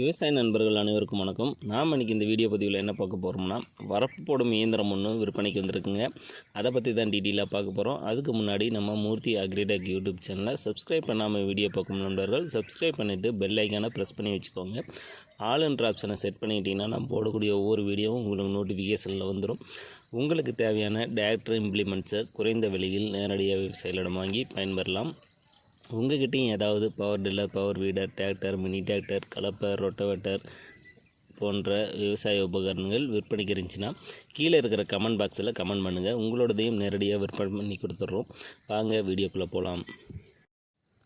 விவசாய நண்பர்கள் அனைவருக்கும் வணக்கம். நாம் இன்றைக்கி இந்த வீடியோ பதிவில் என்ன பார்க்க போகிறோம்னா வரப்பு போடும் இயந்திரம் ஒன்று விற்பனைக்கு வந்திருக்குங்க. அதை பற்றி தான் டீட்டெயிலாக பார்க்க போகிறோம் அதுக்கு முன்னாடி நம்ம மூர்த்தி அக்ரிடெக் யூடியூப் சேனலை சப்ஸ்கிரைப் பண்ணாமல் வீடியோ பார்க்கும் நண்பர்கள் சப்ஸ்கிரைப் பண்ணிவிட்டு பெல் ஐக்கானை ப்ரெஸ் பண்ணி வச்சுக்கோங்க. ஆல் என்ற ஆப்ஷனை செட் பண்ணிக்கிட்டிங்கன்னா நம்ம போடக்கூடிய ஒவ்வொரு வீடியோவும் உங்களுக்கு நோட்டிஃபிகேஷனில் வந்துடும் உங்களுக்கு தேவையான டேரக்டர் இம்ப்ளிமெண்ட்ஸை குறைந்த விலையில் நேரடியாக விவசாயிகளிடம் வாங்கி பயன்பெறலாம். உங்கள்கிட்டையும் ஏதாவது power tiller power weeder tractor mini tractor கலப்பர் rotavator போன்ற விவசாய உபகரணங்கள் விற்பனைக்கு இருந்துச்சுன்னா கீழே இருக்கிற கமெண்ட் பாக்ஸில் கமெண்ட் பண்ணுங்கள் உங்களோடதையும் நேரடியாக விற்பனை பண்ணி கொடுத்துட்றோம். வாங்க வீடியோக்குள்ளே போகலாம்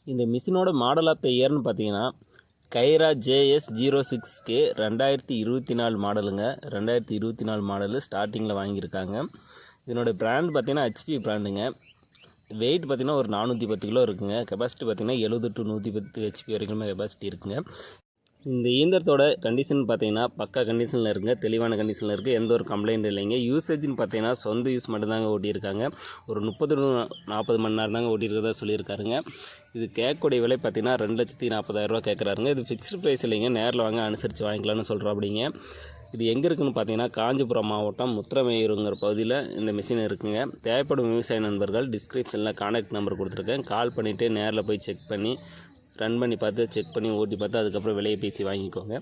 இந்த மிஷினோட மாடல் ஆஃப் த இயர்னு பார்த்தீங்கன்னா கைரா ஜேஎஸ் ஜீரோ சிக்ஸ் கே ரெண்டாயிரத்தி இருபத்தி நாலு மாடலுங்க ரெண்டாயிரத்தி இருபத்தி நாலு மாடலு ஸ்டார்டிங்கில் வாங்கியிருக்காங்க. இதனோட பிராண்ட் பார்த்தீங்கன்னா ஹெச்பி பிராண்டுங்க வெயிட் பார்த்தீங்கன்னா ஒரு நானூற்றி பத்து கிலோ இருக்குங்க. கெப்பாசிட்டி பார்த்திங்கன்னா எழுபது டு நூற்றி பத்து ஹெச்பி வரைக்குமே கெப்பாசிட்டி இருக்குங்க. இந்த இயந்திரத்தோட கண்டிஷன் பார்த்தீங்கன்னா பக்கா கண்டிஷனில் இருக்குங்க. தெளிவான கண்டிஷனில் இருக்குது எந்த ஒரு கம்ப்ளைண்ட் இல்லைங்க. யூசேஜ்னு பார்த்தீங்கன்னா சொந்த யூஸ் மட்டும்தாங்க ஓட்டியிருக்காங்க. ஒரு முப்பது நாற்பது மணி நேரம் தாங்க ஓட்டியிருக்கிறதா சொல்லியிருக்காருங்க. இது கேட்கக்கூடிய விலை பார்த்தீங்கன்னா ரெண்டு லட்சத்தி நாற்பதாயிரரூவா கேட்குறாருங்க இது ஃபிக்ஸ்டு ப்ரைஸ் இல்லைங்க. நேரில் வாங்க அனுசரித்து வாங்கிக்கலாம்னு சொல்கிறோம் அப்படிங்க இது எங்கே இருக்குன்னு பார்த்தீங்கன்னா காஞ்சிபுரம் மாவட்டம் முத்திரமேயூருங்கிற பகுதியில் இந்த மிஷின் இருக்குங்க. தேவைப்படும் விவசாய நண்பர்கள் டிஸ்கிரிப்ஷனில் கான்டாக்ட் நம்பர் கொடுத்துருக்கேன். கால் பண்ணிவிட்டு நேரில் போய் செக் பண்ணி ரன் பண்ணி பார்த்து செக் பண்ணி ஓட்டி பார்த்து அதுக்கப்புறம் விலையை பேசி வாங்கிக்கோங்க.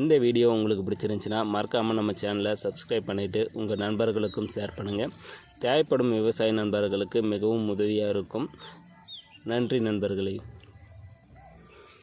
இந்த வீடியோ உங்களுக்கு பிடிச்சிருந்துச்சின்னா மறக்காமல் நம்ம சேனலை சப்ஸ்கிரைப் பண்ணிவிட்டு உங்கள் நண்பர்களுக்கும் ஷேர் பண்ணுங்கள் தேவைப்படும் விவசாய நண்பர்களுக்கு மிகவும் உதவியாக இருக்கும். நன்றி நண்பர்களே.